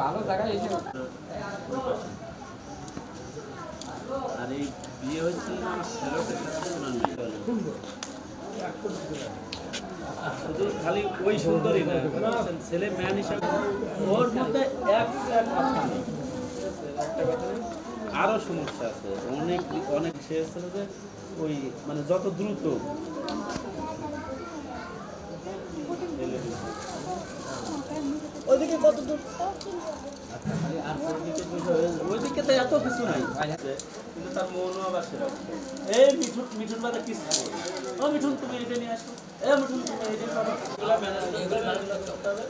ভালো বিয়ে হচ্ছে খালি ওই সুন্দরী না ছেলে ম্যান হিসাবে ওর মধ্যে। আরও সমস্যা আছে অনেক অনেক সে যে ওই মানে যত দ্রুত ওইদিকে কত দূর? ওইদিকে তো এত কিছু নাই। কিন্তু তার মনও আবার সেরকম এই মিঠুন মিঠুন বাদে কিছু ও মিঠুন তুমি এটা নিয়ে আসো। এ মিঠুন তুমি এগুলা ম্যানেজ করতে হবে?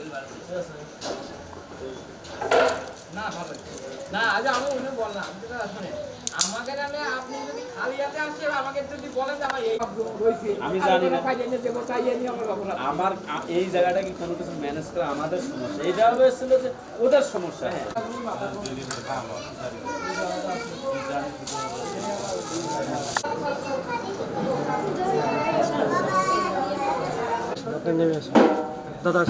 না ভালো। না আজ আমি বললাম। যেটা শুনে আমাকে আপনি যদি খালি হাতে আসেন আমাকে যদি বলেন আমার এই আমি জানি না। আমার জায়গাটা কি কোনো কিছু ম্যানেজ করা আমাদের সমস্যা? এটা হয়েছিল যে ওদের সমস্যা হ্যাঁ। দাদা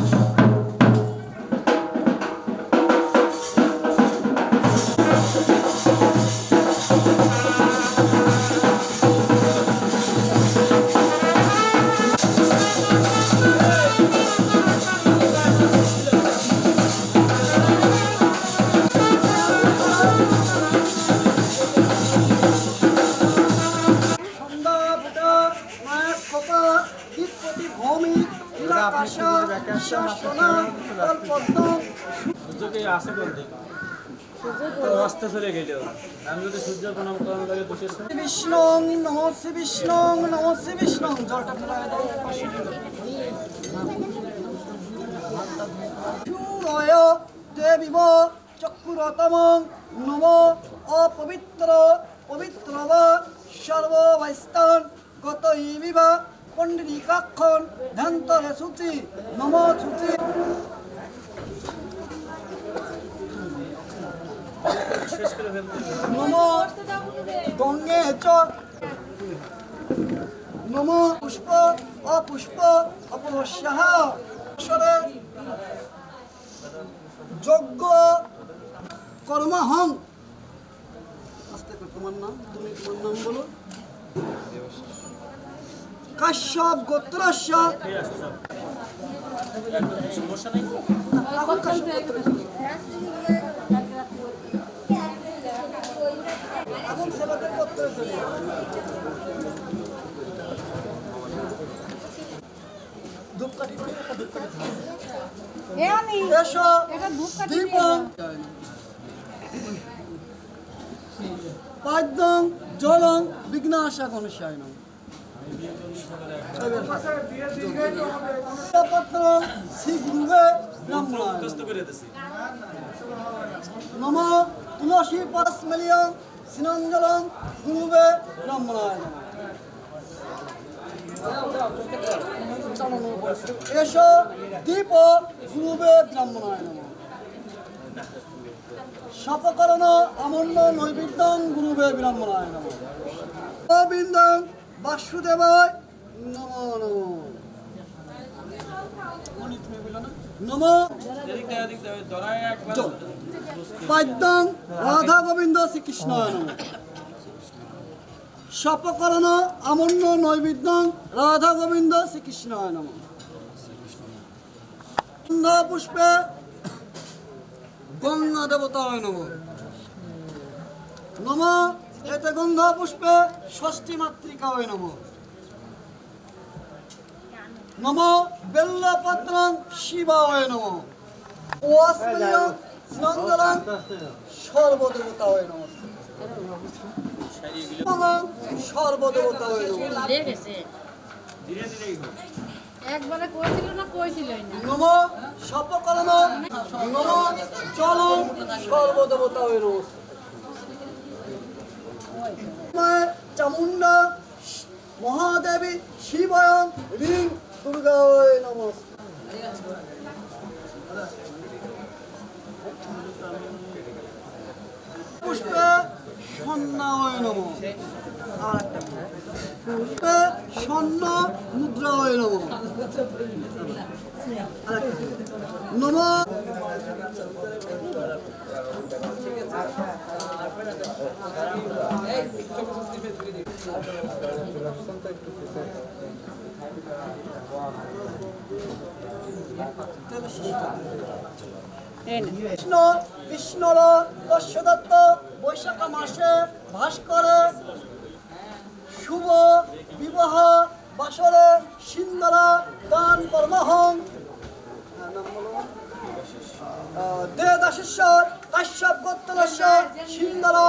মায়ের খোপা দ্বীপপতি ভূমি নীলাকাশা শাসনা কল্পদ্ম সূর্যকে আসে কোন দিকে? অস্তে চলে গেল আমি যদি সূর্য প্রণাম করানো লাগে দুশের বিষ্ণু নম শ্রী বিষ্ণু নম শ্রী বিষ্ণু। জলটা ফেলায় দাও। চূড়য় দেবীব চক্ষুরতম নম অপবিত্র পবিত্র বা। সর্ববৈস্তান গত ইবিবা পণ্ডিকাক্ষণ ধ্যান্তরে সূচি, নম সূচি। নম গঙ্গে চ। নম পুষ্প অপুষ্প অপমস্যাহ ঈশ্বরে যজ্ঞ কর্মহং। আস্তে তোমার নাম, তুমি তোমার নাম বলো। কাশ্যপ গোত্রস্য পাদ্যং জলং বিঘ্নাশা গণেশায় নম নম তুলসী পরস্মলীয় সিনঞ্জলং গুরুবে ব্রাহ্মণায় এস দীপ গুরুবে ব্রাহ্মণায় নম সপকরণ আমন্ন নৈবেদ্যং গুরুবে ব্রাহ্মণায় নম গোবিন্দং বাসুদেবায় নম নম। পাদ্যং রাধা গোবিন্দ শ্রীকৃষ্ণ সপকরণ আমন্য নৈবেদ্যং রাধা গোবিন্দ শ্রীকৃষ্ণ নম। পুষ্পে গঙ্গা দেবতায় নম। নম এতে গন্ধ পুষ্পে ষষ্ঠী মাতৃকায় নম। নম বেল্লপত্রং শিবায় নম। ওয়াসমিলিয়ং স্নন্দলাং সর্বদেবতায় নম। সর্বদেবতায় নম। একবারে কইছিল না কইছিলই না? নম সর্বদেবতায় মায়ে চামুণ্ডা মহাদেবী শিবয়ং রিং দুর্গায় নমস্তে পুষ্পে স্বর্ণায় নম। আর একটা পুষ্পে মুদ্রায় নম। নম। কৃষ্ণ কৃষ্ণর বৈশাখ মাসে ভাস্কর শুভ বিবাহ বাসরে সিন্দরা দান কর্মহং। দেদাশিষ্য, কাশ্যপ গোত্রস্য সিন্দরা